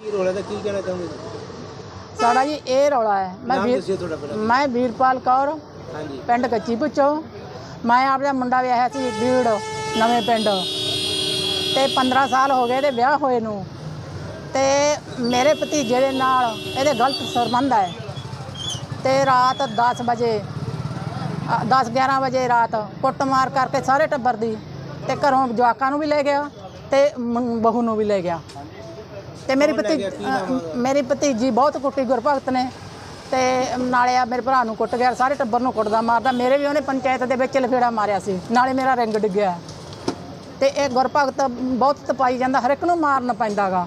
ਕੀ role ਹੈ ਤਾਂ ਕੀ ਕਹਿਣਾ ਚਾਹੁੰਦੇ ਸਾਡਾ ਜੀ ਇਹ ਰੌਲਾ ਹੈ। ਮੈਂ ਨਾਮ ਵੀਰ ਦੱਸਿਓ ਤੁਹਾਡਾ ਪਹਿਲਾਂ। ਮੈਂ ਵੀਰਪਾਲ ਕੌਰ ਹਾਂਜੀ। ਪਿੰਡ ਕੱਚੀ ਪੁੱਛੋ। ਮੈਂ ਆਪਦਾ ਮੁੰਡਾ ਵਿਆਹਿਆ ਸੀ ਬੀੜ ਨਵੇਂ ਪਿੰਡ। ਤੇ 15 ਸਾਲ ਹੋ ਗਏ ਇਹਦੇ ਵਿਆਹ ਹੋਏ ਨੂੰ। ਤੇ ਮੇਰੇ ਭਤੀਜੇ ਦੇ ਨਾਲ ਇਹਦੇ ਗਲਤ ਸੰਬੰਧ ਹੈ। ਤੇ ਰਾਤ 10 ਵਜੇ 10 11 ਵਜੇ ਰਾਤ ਕੁੱਟਮਾਰ ਕਰਕੇ ਸਾਰੇ ਟੱਬਰ ਦੀ ਤੇ ਘਰੋਂ ਜਵਾਕਾਂ ਨੂੰ ਵੀ ਲੈ ਗਿਆ ਤੇ ਮੁੰ- ਬਹੂ ਨੂੰ ਵੀ ਲੈ ਗਿਆ। ਤੇ ਮੇਰੀ ਨਾਮ ਉਹਦਾ? ਮੇਰੀ ਭਤੀਜੀ ਬਹੁਤ ਕੁੱਟੀ ਗੁਰਭਗਤ ਨੇ। ਤੇ ਨਾਲੇ ਆ ਮੇਰੇ ਭਰਾ ਨੂੰ ਕੁੱਟ ਗਿਆ ਸਾਰੇ ਟੱਬਰ ਨੂੰ ਕੁੱਟਦਾ ਮਾਰਦਾ। ਮੇਰੇ ਵੀ ਉਹਨੇ ਪੰਚਾਇਤ ਦੇ ਵਿੱਚ ਲਫੇੜਾ ਮਾਰਿਆ ਸੀ। ਨਾਲੇ ਮੇਰਾ ਰਿੰਗ ਡਿੱਗਿਆ। ਤੇ ਇਹ ਗੁਰਭਗਤ ਬਹੁਤ ਤਪਾਈ ਜਾਂਦਾ ਹਰ ਇੱਕ ਨੂੰ ਮਾਰਨ ਪੈਂਦਾਗਾ।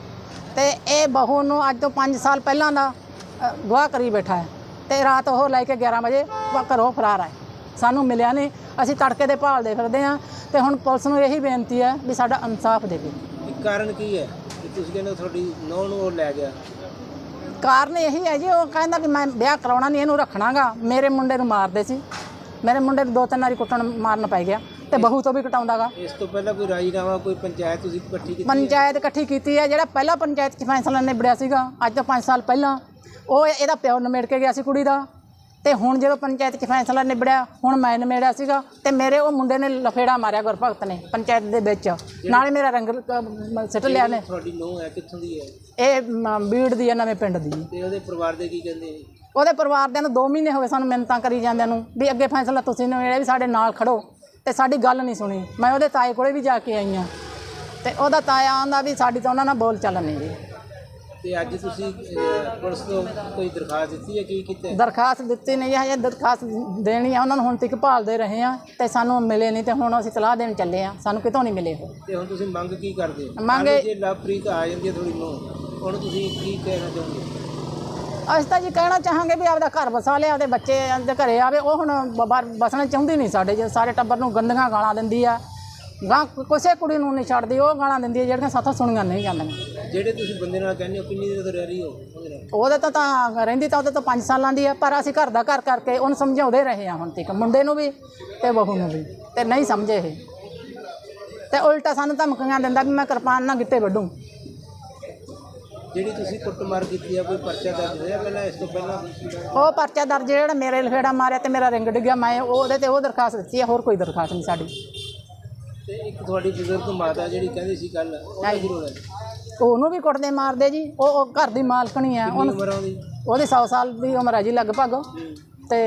ਤੇ ਇਹ ਬਹੂ ਨੂੰ ਅੱਜ ਤੋਂ 5 ਸਾਲ ਪਹਿਲਾਂ ਦਾ ਅ, ਗਵਾਹ ਕਰੀ ਬੈਠਾ ਹੈ। ਤੇ ਰਾਤ ਉਹ ਲੈ ਕੇ 11 ਵਜੇ ਵਾ- ਘਰੋਂ ਫਰਾਰ ਹੈ। ਸਾਨੂੰ ਮਿਲਿਆ ਨਹੀਂ। ਅਸੀਂ ਤੜਕੇ ਦੇ ਭਾਲਦੇ ਫਿਰਦੇ ਹਾਂ। ਤੇ ਹੁਣ ਪੁਲਿਸ ਨੂੰ ਇਹੀ ਬੇਨਤੀ ਹੈ ਵੀ ਸਾਡਾ ਇਨਸਾਫ ਦੇਵੇ। ਇਹ ਕਾਰਨ ਕੀ ਹੈ? ਤੁਸੀਂ ਕਹਿੰਦੇ ਹੋ ਤੁਹਾਡੀ ਨੌਂ ਨੂੰ ਉਹ ਲੈ ਗਿਆ। ਕਾਰਨ ਇਹੀ ਹੈ ਜੀ ਉਹ ਕਹਿੰਦਾ ਕਿ ਮੈਂ ਵਿਆਹ ਕਰਾਉਣਾ ਨਹੀਂ ਇਹਨੂੰ ਰੱਖਣਾਗਾ। ਮੇਰੇ ਮੁੰਡੇ ਨੂੰ ਮਾਰਦੇ ਸੀ। ਮੇਰੇ ਮੁੰਡੇ ਨੂੰ ਦੋ ਤਿੰਨ ਵਾਰੀ ਕੁੱਟਣ ਮਾਰਨ ਪੈ ਗਿਆ ਤੇ ਬਹੂ ਤੋਂ ਵੀ ਕਟਾਉਂਦਾਗਾ। ਇਸ ਤੋਂ ਪਹਿਲਾਂ ਕੋਈ ਰਾਜੀਨਾਮਾ ਕੋਈ ਪੰਚਾਇਤ ਤੁਸੀਂ ਇਕੱਠੀ ਕੀਤੀ ਪੰਚਾਇਤ ਇਕੱਠੀ ਕੀਤੀ ਹੈ ਜਿਹੜਾ ਪਹਿਲਾ ਪੰਚਾਇਤ 'ਚ ਫੈਸਲਾ ਨਿਬੜਿਆ ਸੀਗਾ ਅੱਜ ਤੋਂ 5 ਸਾਲ ਪਹਿਲਾਂ ਉਹ ਇਹਦਾ ਪਿਓ ਨਿਬੜ ਕੇ ਗਿਆ ਸੀ ਕੁੜੀ ਦਾ। ਤੇ ਹੁਣ ਜਦੋਂ ਪੰਚਾਇਤ 'ਚ ਫੈਸਲਾ ਨਿਬੜਿਆ ਹੁਣ ਮੈਂ ਨਿਬੜਿਆ ਸੀਗਾ ਤੇ ਮੇਰੇ ਉਹ ਮੁੰਡੇ ਨੇ ਲਫੇੜਾ ਮਾਰਿਆ ਗੁਰਭਗਤ ਨੇ ਪੰਚਾਇਤ ਦੇ ਵਿੱਚ। ਨਾਲੇ ਮੇਰਾ ਰੰਗ ਸਿੱਟ ਲਿਆ ਨੇ। ਤੁਹਾਡੀ ਨੌਂ ਹੈ ਕਿੱਥੋਂ ਦੀ ਹੈ? ਇਹ ਮ, ਬੀੜ ਦੀ ਹੈ ਨਵੇਂ ਪਿੰਡ ਦੀ। ਤੇ ਉਹਦੇ ਪਰਿਵਾਰ ਦੇ ਕੀ ਕਹਿੰਦੇ ਨੇ? ਉਹਦੇ ਪਰਿਵਾਰ ਦੇ ਨੂੰ 2 ਮਹੀਨੇ ਹੋ ਗਏ ਸਾਨੂੰ ਮਿੰਨਤਾਂ ਕਰੀ ਜਾਂਦਿਆਂ ਨੂੰ ਵੀ ਅੱਗੇ ਫੈਸਲਾ ਤੁਸੀਂ ਨਿਬੇੜਿਆ ਵੀ ਸਾਡੇ ਨਾਲ ਖੜੋ ਤੇ ਸਾਡੀ ਗੱਲ ਨਹੀਂ ਸੁਣੀ। ਮੈਂ ਉਹਦੇ ਤਾਏ ਕੋਲੇ ਵੀ ਜਾ ਕੇ ਆਈ ਹਾਂ ਤੇ ਉਹਦਾ ਤਾਇਆ ਆਂਦਾ ਵੀ ਸਾਡੀ ਤਾਂ ਉਹਨਾਂ ਨਾਲ ਬੋਲ ਚੱਲ ਨਹੀਂ ਜੀ ਤੇ ਅੱਜ ਤੁਸੀਂ ਅਹ, ਪੁਲਿਸ ਤੋਂ ਕੋਈ ਦਰਖਾਸਤ ਦਿੱਤੀ ਹੈ? ਕੀ ਕੀਤਾ ਹੈ? ਦਰਖਾਸਤ ਦਿੱਤੀ ਨਹੀਂ ਹੈ ਇਹ ਦਰਖਾਸਤ ਦੇਣੀ ਆ। ਉਹਨਾਂ ਨੂੰ ਹੁਣ ਤੱਕ ਭਾਲਦੇ ਰਹੇ ਆ ਤੇ ਸਾਨੂੰ ਮਿਲੇ ਨਹੀਂ ਤੇ ਹੁਣ ਅਸੀਂ ਸਲਾਹ ਦੇਣ ਚੱਲੇ ਆ। ਸਾਨੂੰ ਕਿਤੋਂ ਨਹੀਂ ਮਿਲੇ ਉਹ। ਤੇ ਹੁਣ ਤੁਸੀਂ ਮੰਗ ਕੀ ਕਰਦੇ ਹੋ? ਮੰਗ ਕੱਲ੍ਹ ਜੇ ਲਵਪ੍ਰੀਤ ਆ ਜਾਂਦੀ ਹੈ ਥੋੜੀ ਨੌਂ ਹੁਣ ਤੁਸੀਂ ਕੀ ਕਹਿਣਾ ਚਾਹੁੰਦੇ ਅਸੀਂ ਤਾਂ ਜੀ ਕਹਿਣਾ ਚਾਹਾਂਗੇ ਵੀ ਆਪਦਾ ਘਰ ਵਸਾ ਲਿਆ ਆਪਦੇ ਬੱਚੇ ਦੇ ਘਰੇ ਆਵੇ। ਉਹ ਹੁਣ ਬ- ਬਾਹਰ ਬਸਣਾ ਚਾਹੁੰਦੀ ਨਹੀਂ ਸਾਡੇ ਜੇ ਸਾਰੇ ਟੱਬਰ ਨੂੰ ਗੰਦੀਆਂ ਗਾਲਾਂ ਦਿੰਦੀ ਆ। ਗਾਂ ਕਿਸੇ ਕੁੜੀ ਨੂੰ ਨਹੀਂ ਛੱਡਦੀ ਉਹ ਗਾਲਾਂ ਦਿੰਦੀ ਆ ਜਿਹੜੀਆਂ ਸਾਥੋਂ ਸੁਣੀਆਂ ਨਹੀਂ ਜਾਂਦੀਆਂ। ਜਿਹੜੇ ਤੁਸੀਂ ਬੰਦੇ ਨਾਲ ਕਹਿੰਦੇ ਹੋ ਕਿੰਨੀ ਦੇਰ ਤੋਂ ਰਹਿ ਰਹੀ ਹੋ? ਉਹਦੇ ਨਾਲ ਉਹਦੇ ਤਾਂ ਤਾਂ ਰਹਿੰਦੀ ਤਾਂ ਉਹਦੇ ਤੋਂ 5 ਸਾਲਾਂ ਦੀ ਆ ਪਰ ਅਸੀਂ ਘਰ ਦਾ ਘਰ ਕਰਕੇ ਉਹਨੂੰ ਸਮਝਾਉਂਦੇ ਰਹੇ ਆ ਹੁਣ ਤੱਕ ਮੁੰਡੇ ਨੂੰ ਵੀ ਤੇ ਬਹੂ ਨੂੰ ਵੀ ਤੇ ਨਹੀਂ ਸਮਝੇ ਇਹ। ਤੇ ਉਲਟਾ ਸਾਨੂੰ ਧਮਕੀਆਂ ਦਿੰਦਾ ਵੀ ਮੈਂ ਕਿਰਪਾਨ ਨਾਲ ਗਿੱਟੇ ਵੱਢੂ। ਜਿਹੜੀ ਤੁਸੀਂ ਕੁੱਟਮਾਰ ਕੀਤੀ ਆ ਕੋਈ ਪਰਚਾ ਦਰਜ ਹੋਇਆ ਪਹਿਲਾਂ ਇਸ ਤੋਂ ਪਹਿਲਾਂ? ਉਹ ਪਰਚਾ ਦਰਜ ਜਿਹੜਾ ਮੇਰੇ ਲਫੇੜਾ ਮਾਰਿਆ ਤੇ ਮੇਰਾ ਰਿੰਗ ਡਿੱਗਿਆ ਮੈਂ ਉਹਦੇ ਤੇ ਉਹ ਦਰਖਾਸਤ ਦਿੱਤੀ ਹੈ ਹੋਰ ਕੋਈ ਦਰਖਾਸਤ ਨਹੀਂ ਸਾਡੀ। ਤੇ ਇੱਕ ਤੁਹਾਡੀ ਬਜ਼ੁਰਗ ਮਾਤਾ ਜਿਹੜੀ ਕਹਿੰਦੀ ਸੀ ਕੱਲ ਉਹਦਾ ਕੀ ਰੋਲ ਹੈ ਉਹਨੂੰ ਵੀ ਕੁੱਟਦੇ ਮਾਰਦੇ ਜੀ। ਉਹ ਉਹ ਘਰ ਦੀ ਮਾਲਕਣੀ ਆ ਉਹਨੂੰ ਉਮਰ ਆ ਉਹਦੀ? ਉਹਦੀ 100 ਸਾਲ ਦੀ ਉਮਰ ਹੈ ਜੀ ਲਗਭਗ। ਤੇ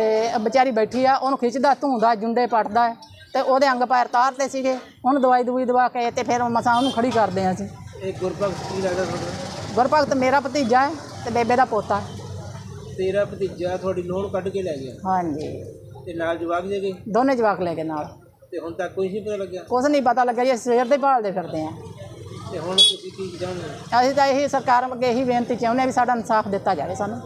ਵਿਚਾਰੀ ਬੈਠੀ ਆ ਉਹਨੂੰ ਖਿੱਚਦਾ ਧੂੰਦਾ ਜੁੰਡੇ ਪੱਟਦਾ ਹੈ। ਤੇ ਉਹਦੇ ਅੰਗ ਪੈਰ ਤਾਰਦੇ ਸੀਗੇ। ਉਹਨੂੰ ਦਵਾਈ ਦਵਾਈ ਦਵਾ ਕੇ ਤੇ ਫਿਰ ਮਸਾਂ ਉਹਨੂੰ ਖੜੀ ਕਰਦੇ ਆ ਅਸੀਂ। ਇਹ ਗੁਰਬਖਸ਼ ਕੀ ਲੱਗਦਾ ਤੁਹਾਡਾ? ਗੁਰਭਗਤ ਮੇਰਾ ਭਤੀਜਾ ਹੈ ਤੇ ਬੇਬੇ ਦਾ ਪੋਤਾ। ਤੇਰਾ ਭਤੀਜਾ ਤੁਹਾਡੀ ਨੋਣ ਕੱਢ ਕੇ ਲੈ ਗਿਆ? ਹਾਂਜੀ। ਤੇ ਨਾਲ ਜਵਾਕ ਦੇ ਗਏ ਦੋਨੇ ਜਵਾਕ ਲੈ ਕੇ ਨਾਲ। ਤੇ ਹੁਣ ਤੱਕ ਕੋਈ ਨਹੀਂ ਪਤਾ ਲੱਗਿਆ। ਕੁਛ ਨਹੀਂ ਪਤਾ ਲੱਗਿਆ ਜੀ ਅਸੀਂ ਸਵੇਰ ਦੇ ਭਾਲਦੇ ਫਿਰਦੇ ਆ ਤੇ ਹੁਣ ਤੁਸੀਂ ਕੀ ਚਾਹੁੰਦੇ ਹੋ? ਅਸੀਂ ਤਾਂ ਇਹੀ ਸਰਕਾਰ ਅੱਗੇ ਇਹੀ ਬੇਨਤੀ ਚਾਹੁੰਦੇ ਆ ਵੀ ਸਾਡਾ ਇਨਸਾਫ ਦਿੱਤਾ ਜਾਵੇ ਸਾਨੂੰ।